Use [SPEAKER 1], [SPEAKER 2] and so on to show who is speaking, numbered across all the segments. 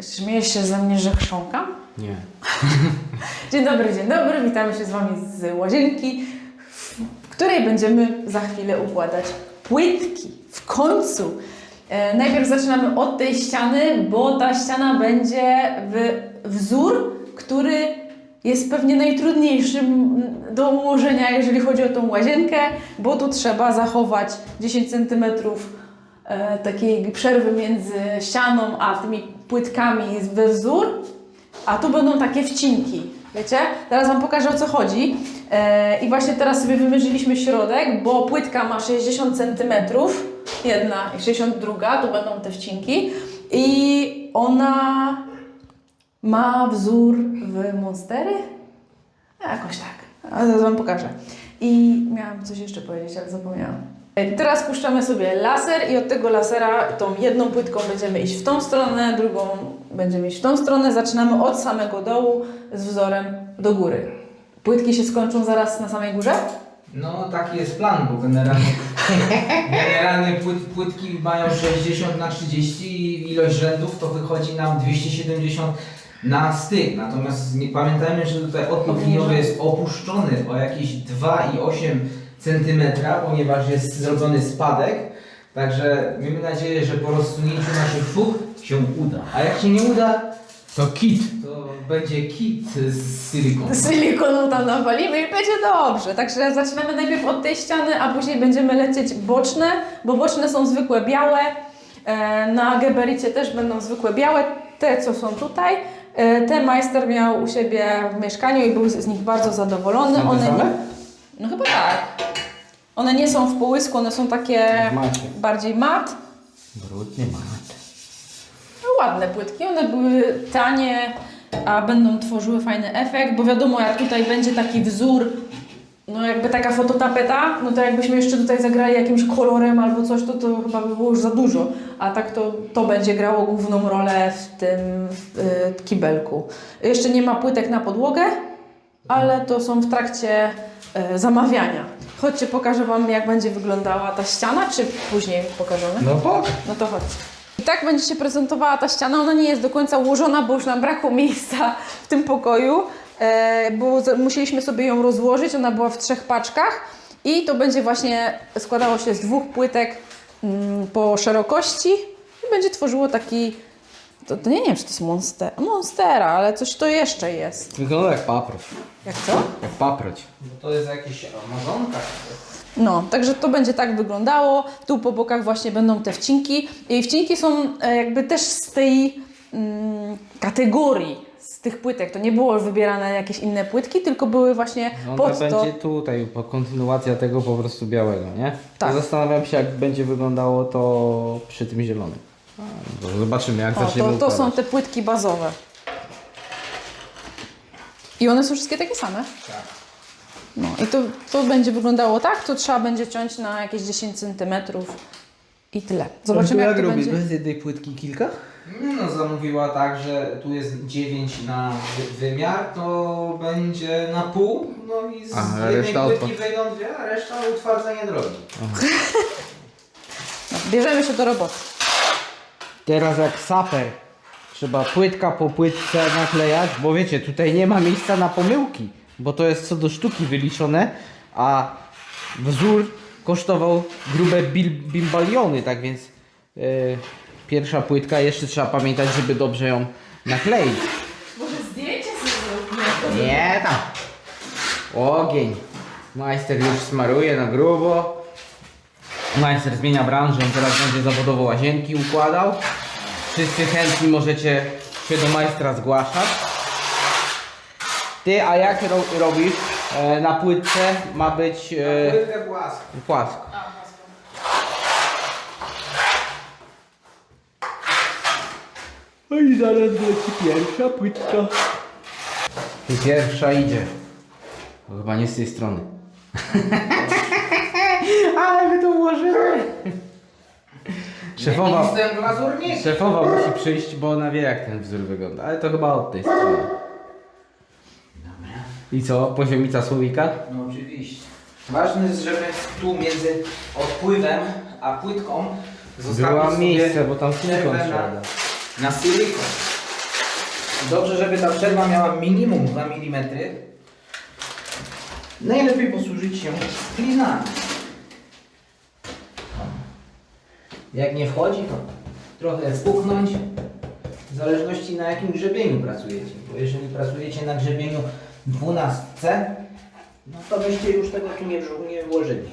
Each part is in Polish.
[SPEAKER 1] Śmiejesz się ze mnie, że chrząkam?
[SPEAKER 2] Nie.
[SPEAKER 1] Dzień dobry, dzień dobry. Witamy się z Wami z łazienki, w której będziemy za chwilę układać płytki. W końcu. E, najpierw zaczynamy od tej ściany, bo ta ściana będzie w wzór, który jest pewnie najtrudniejszym do ułożenia, jeżeli chodzi o tą łazienkę, bo tu trzeba zachować 10 cm e, takiej przerwy między ścianą a tymi płytkami we wzór, a tu będą takie wcinki. Wiecie? Teraz Wam pokażę o co chodzi. E, I właśnie teraz sobie wymierzyliśmy środek, bo płytka ma 60 cm, jedna i 62, tu będą te wcinki. I ona ma wzór w Monstery? Jakoś tak. Ale zaraz Wam pokażę. I miałam coś jeszcze powiedzieć, ale zapomniałam. E, Teraz puszczamy sobie laser i od tego lasera tą jedną płytką będziemy iść w tą stronę, drugą będziemy iść w tą stronę. Zaczynamy od samego dołu z wzorem do góry. Płytki się skończą zaraz na samej górze?
[SPEAKER 3] No taki jest plan, bo generalnie, generalnie płyt, płytki mają 60 na 30 i ilość rzędów to wychodzi nam 270 na styk. Natomiast nie pamiętajmy, że tutaj odpływ liniowy jest opuszczony o jakieś 2,8 cm, ponieważ jest zrobiony spadek. Także miejmy nadzieję, że po rozsunięciu naszych fuch się uda. A jak się nie uda,
[SPEAKER 2] To kit.
[SPEAKER 3] to będzie kit z silikonu.
[SPEAKER 1] Silikonu tam nawalimy i będzie dobrze. Także zaczynamy najpierw od tej ściany, a później będziemy lecieć boczne, bo boczne są zwykłe białe. E, Na gebericie też będą zwykłe białe, te co są tutaj. E, Te majster miał u siebie w mieszkaniu i był z nich bardzo zadowolony. One One nie są w połysku, one są takie
[SPEAKER 2] W macie.
[SPEAKER 1] bardziej mat.
[SPEAKER 2] Brudny mat.
[SPEAKER 1] No, ładne płytki, one były tanie, a będą tworzyły fajny efekt, bo wiadomo, jak tutaj będzie taki wzór, no jakby taka fototapeta, no to jakbyśmy jeszcze tutaj zagrali jakimś kolorem albo coś, to to chyba by było już za dużo, a tak to, to będzie grało główną rolę w tym y, kibelku. Jeszcze nie ma płytek na podłogę, ale to są w trakcie y, zamawiania. Chodźcie, pokażę Wam, jak będzie wyglądała ta ściana, czy później pokażemy?
[SPEAKER 2] No pok.
[SPEAKER 1] No to chodź. I tak będzie się prezentowała ta ściana. Ona nie jest do końca ułożona, bo już nam brakło miejsca w tym pokoju, e, bo musieliśmy sobie ją rozłożyć. Ona była w trzech paczkach i to będzie właśnie składało się z dwóch płytek mm, po szerokości i będzie tworzyło taki. To, to nie wiem, czy to jest monster, monstera, ale coś to jeszcze jest.
[SPEAKER 2] Wygląda jak paproć.
[SPEAKER 1] Jak co?
[SPEAKER 2] Jak paproć.
[SPEAKER 3] Bo to jest jakieś amazonka.
[SPEAKER 1] No, także to będzie tak wyglądało. Tu po bokach właśnie będą te wcinki. I wcinki są e, jakby też z tej mm, kategorii, z tych płytek. To nie było wybierane jakieś inne płytki, tylko były właśnie
[SPEAKER 2] No
[SPEAKER 1] pod
[SPEAKER 2] to
[SPEAKER 1] to.
[SPEAKER 2] będzie tutaj po kontynuacja tego po prostu białego, nie?
[SPEAKER 1] Tak.
[SPEAKER 2] Zastanawiam się jak będzie wyglądało to przy tym zielonym. A, no Zobaczymy jak
[SPEAKER 1] O,
[SPEAKER 2] zaczniemy
[SPEAKER 1] to, to są
[SPEAKER 2] układać.
[SPEAKER 1] te płytki bazowe. I one są wszystkie takie same?
[SPEAKER 3] Tak.
[SPEAKER 1] No i to, to będzie wyglądało tak, to trzeba będzie ciąć na jakieś 10 cm i tyle. Zobaczymy jak to będzie.
[SPEAKER 2] Bez jednej płytki kilka?
[SPEAKER 3] No zamówiła tak, że tu jest 9 na wy- wymiar, to będzie na pół, no i z
[SPEAKER 2] A,
[SPEAKER 3] jednej
[SPEAKER 2] reszta
[SPEAKER 3] płytki
[SPEAKER 2] odpad-
[SPEAKER 3] wejdą dwie, a reszta utwardzenie drogi.
[SPEAKER 1] No, bierzemy się do roboty.
[SPEAKER 2] Teraz jak saper. Trzeba płytka po płytce naklejać, bo wiecie, tutaj nie ma miejsca na pomyłki, bo to jest co do sztuki wyliczone, a wzór kosztował grube bil, bimbaliony, tak więc yy, pierwsza płytka, jeszcze trzeba pamiętać, żeby dobrze ją nakleić.
[SPEAKER 1] Może zdjęcie sobie
[SPEAKER 2] Nie tam. Ogień. Majster już smaruje na grubo. Majster zmienia branżę, on teraz będzie zawodowo łazienki układał. Wszyscy chętni możecie się do majstra zgłaszać. Ty, a jak ro robisz? E, na płytce ma być e,
[SPEAKER 3] Płytkę płaską.
[SPEAKER 2] płasko. No i zaraz leci pierwsza płytka. I pierwsza idzie. Chyba nie z tej strony. Ułożymy. Szefowa,
[SPEAKER 3] Nie jestem glazurnikiem.
[SPEAKER 2] szefowa musi przyjść, bo ona wie jak ten wzór wygląda. Ale to chyba od tej strony. I co? Poziomica słowika?
[SPEAKER 3] No oczywiście. Ważne jest, żeby tu między odpływem a płytką zostawić
[SPEAKER 2] Była
[SPEAKER 3] sobie
[SPEAKER 2] miejsce, bo tam silikon
[SPEAKER 3] przerwę
[SPEAKER 2] trzeba
[SPEAKER 3] na, na silikon. Dobrze, żeby ta przerwa miała minimum 2 mm. Najlepiej posłużyć się klinami. Jak nie wchodzi, to trochę spuknąć. W zależności na jakim grzebieniu pracujecie. Bo jeżeli pracujecie na grzebieniu 12C, no to byście już tego tu nie, nie włożyli.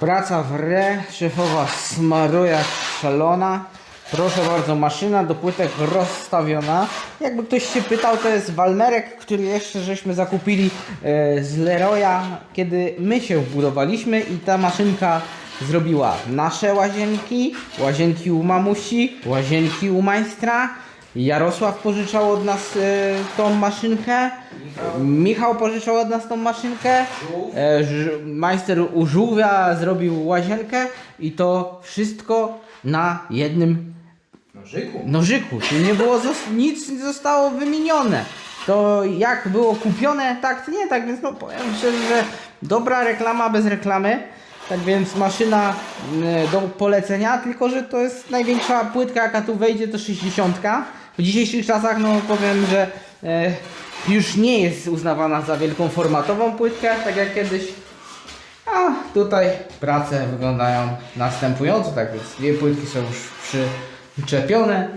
[SPEAKER 2] Praca w re, szefowa smaruje jak szalona. Proszę bardzo, maszyna do płytek rozstawiona. Jakby ktoś się pytał, to jest walmerek, który jeszcze żeśmy zakupili e, z Leroya, kiedy my się wbudowaliśmy i ta maszynka zrobiła nasze łazienki, łazienki u mamusi, łazienki u majstra. Jarosław pożyczał od nas e, tą maszynkę. Michał pożyczał od nas tą maszynkę. E, majster u żółwia zrobił łazienkę i to wszystko na jednym
[SPEAKER 3] Nożyku.
[SPEAKER 2] nożyku. Tu nie było nic nie zostało wymienione. To jak było kupione, tak nie, tak więc no powiem szczerze, że dobra reklama bez reklamy. Tak więc maszyna y, do polecenia, tylko że to jest największa płytka jaka tu wejdzie to 60. W dzisiejszych czasach no powiem, że e, już nie jest uznawana za wielką formatową płytkę, tak jak kiedyś. A tutaj prace wyglądają następująco, tak więc dwie płytki są już przyczepione.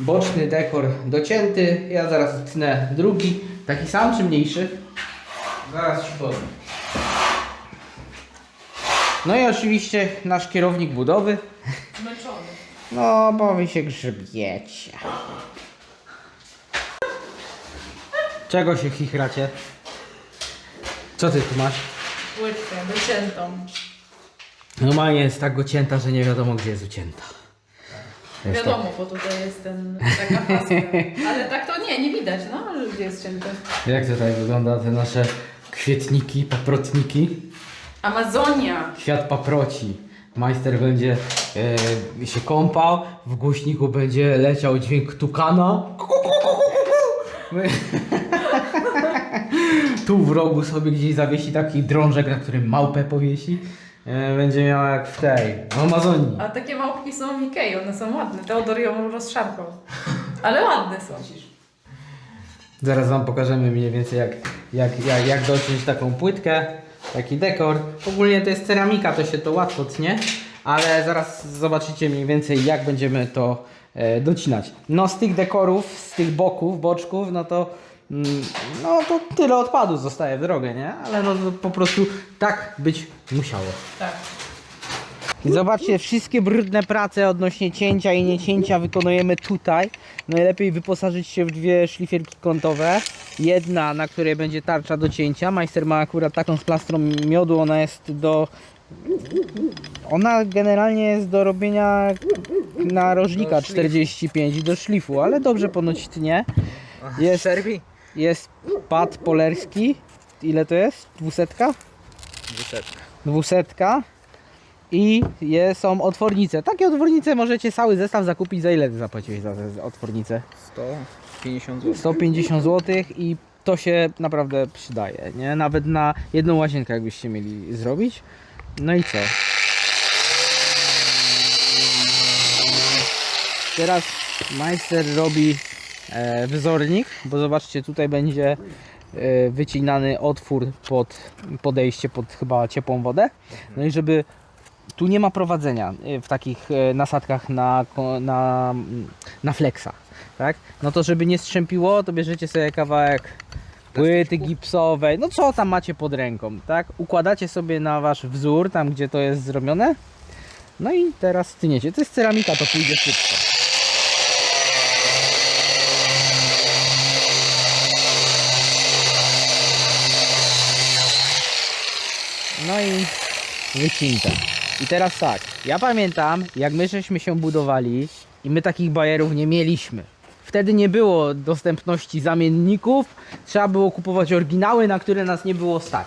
[SPEAKER 2] Boczny dekor docięty. Ja zaraz tnę drugi, taki sam czy mniejszy.
[SPEAKER 3] Zaraz ci powiem.
[SPEAKER 2] No i oczywiście nasz kierownik budowy.
[SPEAKER 1] Zmęczony.
[SPEAKER 2] No, bo wy się grzebiecie. Czego się chichracie? Co ty tu masz?
[SPEAKER 1] Płytkę dociętą.
[SPEAKER 2] Normalnie jest tak gocięta, że nie wiadomo gdzie jest ucięta. Jest
[SPEAKER 1] Wiadomo, bo tutaj jest ten, taka paska. Ale tak to nie, nie widać, no, że gdzie jest cięte.
[SPEAKER 2] Jak tutaj wygląda te nasze kwietniki, paprotniki?
[SPEAKER 1] Amazonia.
[SPEAKER 2] Świat paproci. Majster będzie e, się kąpał, w głośniku będzie leciał dźwięk tukana. My- tu w rogu sobie gdzieś zawiesi taki drążek, na którym małpę powiesi. E, będzie miał jak w tej, w Amazonii.
[SPEAKER 1] A takie małpki są w Ikei, one są ładne. Teodor ją rozszarpał. Ale ładne są.
[SPEAKER 2] Zaraz wam pokażemy mniej więcej jak, jak, jak, jak dociąć taką płytkę, taki dekor. Ogólnie to jest ceramika, to się to łatwo tnie, ale zaraz zobaczycie mniej więcej jak będziemy to e, docinać. No z tych dekorów, z tych boków, boczków, no to no to tyle odpadu zostaje w drogę, nie? Ale no to po prostu tak być musiało.
[SPEAKER 1] Tak.
[SPEAKER 2] I zobaczcie, wszystkie brudne prace odnośnie cięcia i niecięcia wykonujemy tutaj. Najlepiej wyposażyć się w dwie szlifierki kątowe. Jedna, na której będzie tarcza do cięcia. Majster ma akurat taką z plastrą miodu, ona jest do... Ona generalnie jest do robienia narożnika 45 i do szlifu, ale dobrze ponoć tnie. Jest,
[SPEAKER 3] Serwii?
[SPEAKER 2] Jest pad polerski. Ile to jest? Dwusetka? Dwusetka. I je, są otwornice. Takie otwornice możecie cały zestaw zakupić. Za ile ty zapłaciłeś za te otwornice?
[SPEAKER 3] 150 zł.
[SPEAKER 2] 150 zł i to się naprawdę przydaje, nie? Nawet na jedną łazienkę jakbyście mieli zrobić. No i co? Teraz majster robi e, wzornik, bo zobaczcie, tutaj będzie e, wycinany otwór pod podejście pod chyba ciepłą wodę. No i żeby tu nie ma prowadzenia e, w takich nasadkach na, na, na flexa, tak? No to żeby nie strzępiło, to bierzecie sobie kawałek płyty gipsowej, no co tam macie pod ręką, tak? Układacie sobie na wasz wzór, tam gdzie to jest zrobione. No i teraz tniecie. To jest ceramika, to pójdzie szybko. No i wycinta. I teraz tak, ja pamiętam, jak my żeśmy się budowali i my takich bajerów nie mieliśmy. Wtedy nie było dostępności zamienników, trzeba było kupować oryginały, na które nas nie było stać.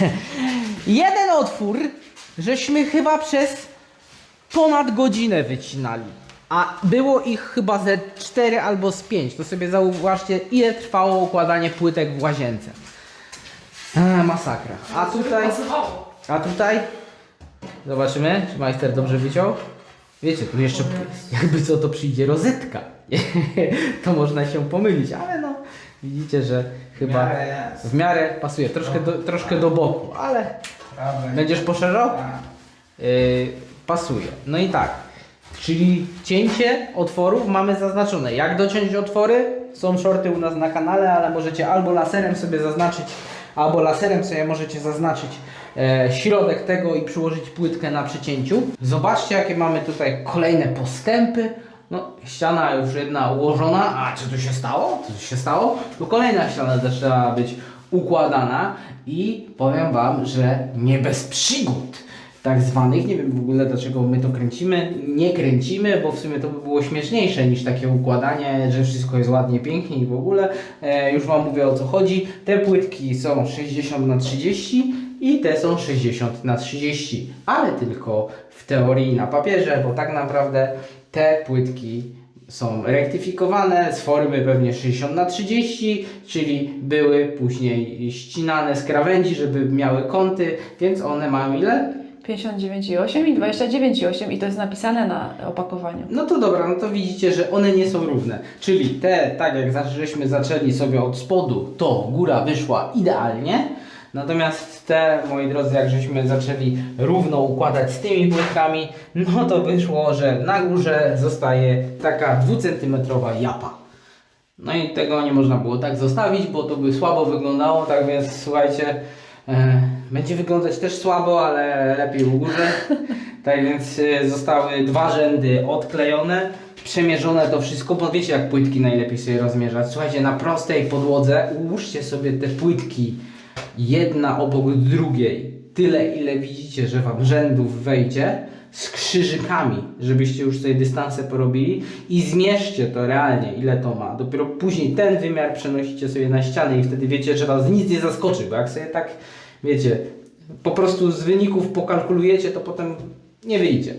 [SPEAKER 2] Jeden otwór, żeśmy chyba przez ponad godzinę wycinali. A było ich chyba ze 4 albo z 5. To sobie zauważcie, ile trwało układanie płytek w łazience. A, masakra. A tutaj, a tutaj zobaczymy, czy majster dobrze wyciął. Wiecie, tu jeszcze jakby co to przyjdzie rozetka. to można się pomylić, ale no widzicie, że chyba
[SPEAKER 3] W miarę
[SPEAKER 2] w miarę pasuje. Troszkę do, troszkę do boku, ale będziesz poszerzał?
[SPEAKER 3] Tak.
[SPEAKER 2] Yy, pasuje. No i tak, czyli cięcie otworów mamy zaznaczone. Jak dociąć otwory? Są shorty u nas na kanale, ale możecie albo laserem sobie zaznaczyć, albo laserem sobie możecie zaznaczyć e, środek tego i przyłożyć płytkę na przycięciu. Zobaczcie, jakie mamy tutaj kolejne postępy. No, ściana już jedna ułożona. A co tu się stało? Co tu się stało? Tu kolejna ściana zaczęła być układana i powiem Wam, że nie bez przygód tak zwanych. Nie wiem w ogóle dlaczego my to kręcimy. Nie kręcimy, bo w sumie to by było śmieszniejsze niż takie układanie, że wszystko jest ładnie, pięknie i w ogóle. E, już Wam mówię o co chodzi. Te płytki są 60 na 30 i te są 60 na 30, ale tylko w teorii na papierze, bo tak naprawdę te płytki są rektyfikowane z formy pewnie 60 na 30, czyli były później ścinane z krawędzi, żeby miały kąty, więc one mają ile?
[SPEAKER 1] 59,8 i 29,8 i to jest napisane na opakowaniu.
[SPEAKER 2] No to dobra, no to widzicie, że one nie są równe. Czyli te, tak jak żeśmy zaczęli sobie od spodu, to góra wyszła idealnie. Natomiast te, moi drodzy, jak żeśmy zaczęli równo układać z tymi płytkami, no to wyszło, że na górze zostaje taka dwucentymetrowa japa. No i tego nie można było tak zostawić, bo to by słabo wyglądało, tak więc słuchajcie, będzie wyglądać też słabo, ale lepiej u górze. Tak więc e, zostały dwa rzędy odklejone, przemierzone to wszystko, bo wiecie jak płytki najlepiej sobie rozmierzać. Słuchajcie, na prostej podłodze ułóżcie sobie te płytki jedna obok drugiej, tyle ile widzicie, że Wam rzędów wejdzie, z krzyżykami, żebyście już sobie dystanse porobili i zmierzcie to realnie, ile to ma. Dopiero później ten wymiar przenosicie sobie na ścianę i wtedy wiecie, że Was nic nie zaskoczy, bo jak sobie tak, wiecie, po prostu z wyników pokalkulujecie, to potem nie wyjdzie.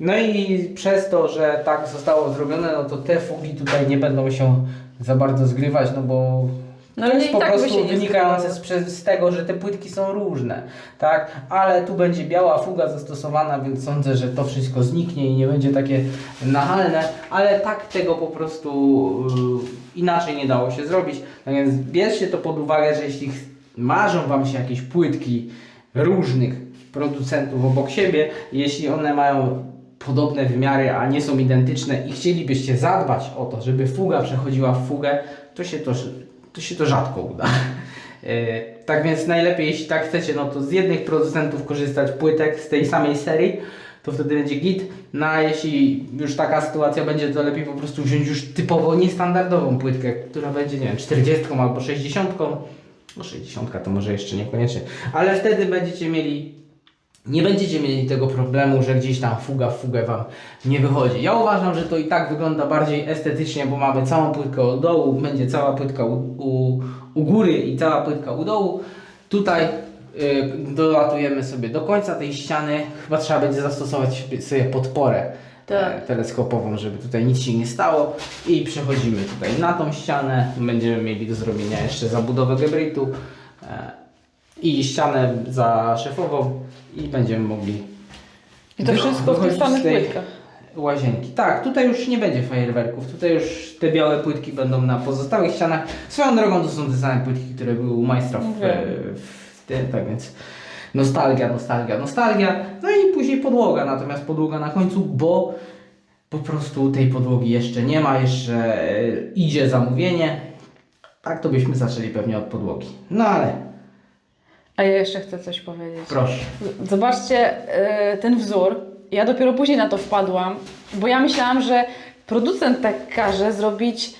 [SPEAKER 2] No i przez to, że tak zostało zrobione, no to te fugi tutaj nie będą się za bardzo zgrywać, no bo
[SPEAKER 1] No
[SPEAKER 2] to
[SPEAKER 1] ale
[SPEAKER 2] jest po
[SPEAKER 1] tak
[SPEAKER 2] prostu wynikające z, z tego, że te płytki są różne, tak? Ale tu będzie biała fuga zastosowana, więc sądzę, że to wszystko zniknie i nie będzie takie nachalne, ale tak tego po prostu y, inaczej nie dało się zrobić. Tak więc bierzcie to pod uwagę, że jeśli marzą Wam się jakieś płytki różnych producentów obok siebie, jeśli one mają podobne wymiary, a nie są identyczne i chcielibyście zadbać o to, żeby fuga przechodziła w fugę, to się to, to, się to rzadko uda. E, Tak więc najlepiej, jeśli tak chcecie, no to z jednych producentów korzystać płytek z tej samej serii, to wtedy będzie git. No a jeśli już taka sytuacja będzie, to lepiej po prostu wziąć już typowo niestandardową płytkę, która będzie, nie wiem, 40 albo 60. No 60 to może jeszcze niekoniecznie, ale wtedy będziecie mieli nie będziecie mieli tego problemu, że gdzieś tam fuga w fugę Wam nie wychodzi. Ja uważam, że to i tak wygląda bardziej estetycznie, bo mamy całą płytkę od dołu, będzie cała płytka u, u, u góry i cała płytka u dołu. Tutaj y, dolatujemy sobie do końca tej ściany. Chyba trzeba będzie zastosować sobie podporę
[SPEAKER 1] Tak.
[SPEAKER 2] e, teleskopową, żeby tutaj nic się nie stało. I przechodzimy tutaj na tą ścianę. Będziemy mieli do zrobienia jeszcze zabudowę gebritu. I ścianę za szefową i będziemy mogli
[SPEAKER 1] I to
[SPEAKER 2] wy-
[SPEAKER 1] wszystko w tych
[SPEAKER 2] wychodzić
[SPEAKER 1] samych
[SPEAKER 2] z tej
[SPEAKER 1] płytkach.
[SPEAKER 2] łazienki. Tak, tutaj już nie będzie fajerwerków, tutaj już te białe płytki będą na pozostałych ścianach. Swoją drogą to są te same płytki, które były u majstra w,
[SPEAKER 1] Wiem.
[SPEAKER 2] w tym, tak więc nostalgia, nostalgia, nostalgia. No i później podłoga, natomiast podłoga na końcu, bo po prostu tej podłogi jeszcze nie ma, jeszcze e, idzie zamówienie. Tak to byśmy zaczęli pewnie od podłogi. No ale
[SPEAKER 1] A ja jeszcze chcę coś powiedzieć.
[SPEAKER 2] proszę.
[SPEAKER 1] Zobaczcie e, ten wzór. Ja dopiero później na to wpadłam, bo ja myślałam, że producent tak każe zrobić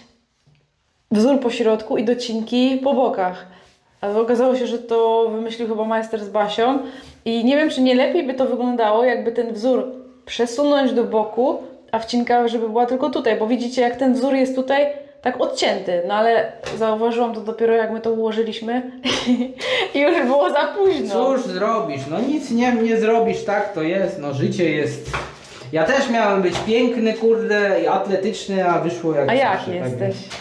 [SPEAKER 1] wzór po środku i docinki po bokach. Ale okazało się, że to wymyślił chyba majster z Basią. I nie wiem, czy nie lepiej by to wyglądało, jakby ten wzór przesunąć do boku, a wcinka, żeby była tylko tutaj, bo widzicie, jak ten wzór jest tutaj tak odcięty. No ale zauważyłam to dopiero, jak my to ułożyliśmy i już było za późno.
[SPEAKER 2] Cóż zrobisz? No nic nie, nie zrobisz, tak to jest, no życie jest. Ja też miałem być piękny, kurde, i atletyczny, a wyszło jak
[SPEAKER 1] A jak
[SPEAKER 2] zawsze, tak
[SPEAKER 1] jesteś?
[SPEAKER 2] więc-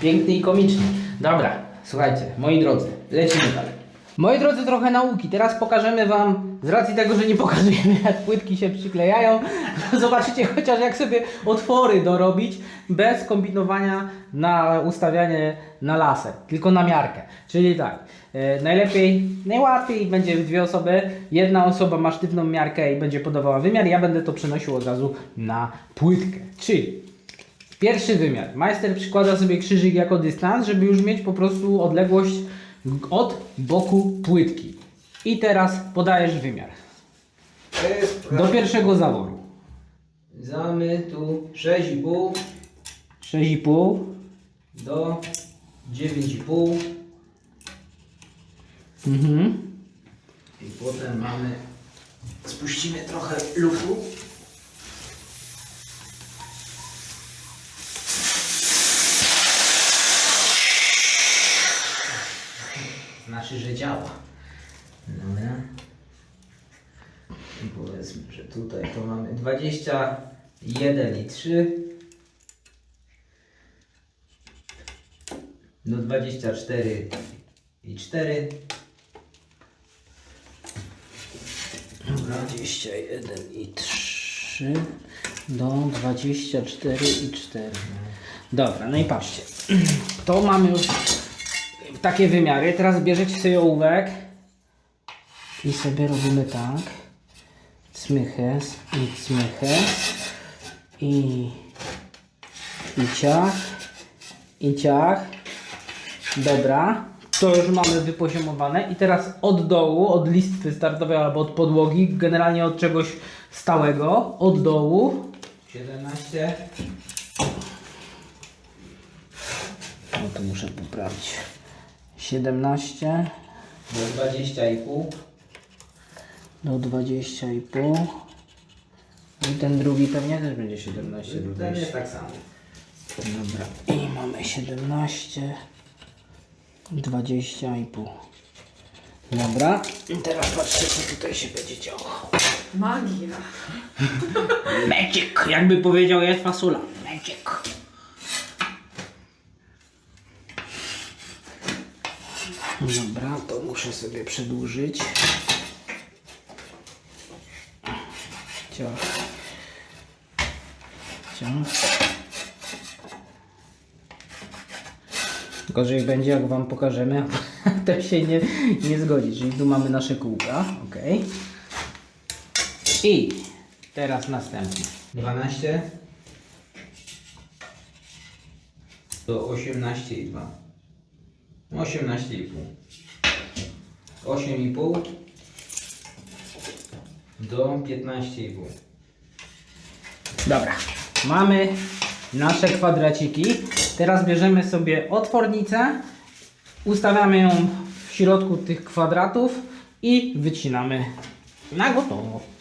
[SPEAKER 2] Piękny i komiczny. Dobra, słuchajcie, moi drodzy, lecimy dalej. Moi drodzy, trochę nauki. Teraz pokażemy Wam, z racji tego, że nie pokazujemy jak płytki się przyklejają, zobaczycie chociaż jak sobie otwory dorobić bez kombinowania na ustawianie na laser, tylko na miarkę. Czyli tak, e, najlepiej, najłatwiej będzie dwie osoby, jedna osoba ma sztywną miarkę i będzie podawała wymiar, ja będę to przenosił od razu na płytkę. Czyli Pierwszy wymiar. Majster przykłada sobie krzyżyk jako dystans, żeby już mieć po prostu odległość od boku płytki. I teraz podajesz wymiar.
[SPEAKER 3] To jest
[SPEAKER 2] Do pierwszego zaworu.
[SPEAKER 3] Zamy tu 6,5
[SPEAKER 2] 6,5.
[SPEAKER 3] do 9,5
[SPEAKER 2] Mhm.
[SPEAKER 3] i potem mamy spuścimy trochę lufu znaczy, że działa dobra i powiedzmy, że tutaj to mamy 21 i 3 do 24 i 4
[SPEAKER 2] 21 i 3 do 24 i 4. Dobra, no i patrzcie. To mamy już takie wymiary. Teraz bierzecie sobie ołówek i sobie robimy tak. Cmyches i cmyches i i ciach i ciach. Dobra, to już mamy wypoziomowane i teraz od dołu, od listwy startowej albo od podłogi, generalnie od czegoś stałego, od dołu.
[SPEAKER 3] 17
[SPEAKER 2] No to muszę poprawić. 17
[SPEAKER 3] do 20,5
[SPEAKER 2] do 20,5 i ten drugi pewnie też będzie 17 do
[SPEAKER 3] ten
[SPEAKER 2] 20.
[SPEAKER 3] jest tak samo.
[SPEAKER 2] Dobra, i mamy 17, 20,5. Dobra, i teraz patrzcie, co tutaj się będzie działo.
[SPEAKER 1] Magia.
[SPEAKER 2] Magic, jakby powiedział jest fasula. Magic. Dobra, to muszę sobie przedłużyć. Ciach. Ciach. Gorzej będzie, jak Wam pokażemy, to się nie, nie zgodzi. Czyli tu mamy nasze kółka, ok. I teraz następny.
[SPEAKER 3] 12 do 18,2 18,5 8,5 do 15,5
[SPEAKER 2] Dobra, mamy nasze kwadraciki. Teraz bierzemy sobie otwornicę, ustawiamy ją w środku tych kwadratów i wycinamy na gotowo.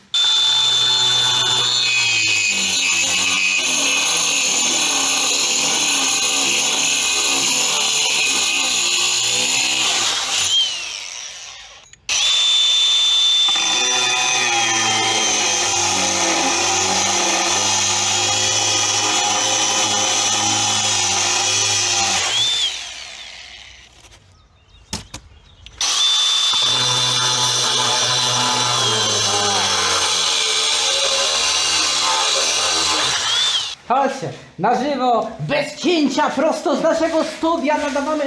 [SPEAKER 2] Chodźcie, na żywo, bez cięcia, prosto z naszego studia nadawamy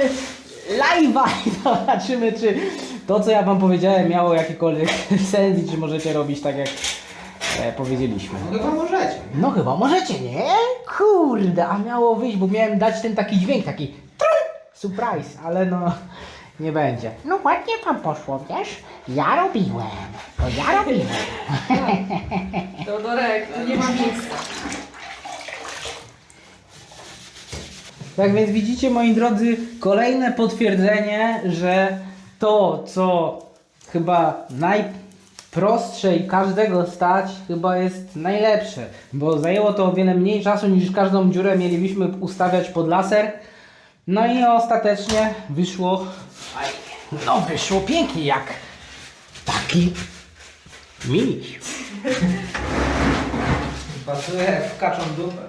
[SPEAKER 2] live'a i zobaczymy, czy to, co ja wam powiedziałem, miało jakikolwiek sens i czy możecie robić tak, jak e, powiedzieliśmy.
[SPEAKER 3] No chyba możecie
[SPEAKER 2] No chyba możecie, nie? Kurde, a miało wyjść, bo miałem dać ten taki dźwięk, taki surprise, ale no nie będzie.
[SPEAKER 4] No ładnie tam poszło, wiesz? Ja robiłem. To ja robiłem.
[SPEAKER 1] Teodorek, tu nie ma miejsca.
[SPEAKER 2] Tak więc widzicie, moi drodzy, kolejne potwierdzenie, że to, co chyba najprostsze i każdego stać, chyba jest najlepsze, bo zajęło to o wiele mniej czasu niż każdą dziurę mielibyśmy ustawiać pod laser. No i ostatecznie wyszło, no wyszło pięknie, jak taki mini.
[SPEAKER 3] Pasuje w kaczą dupę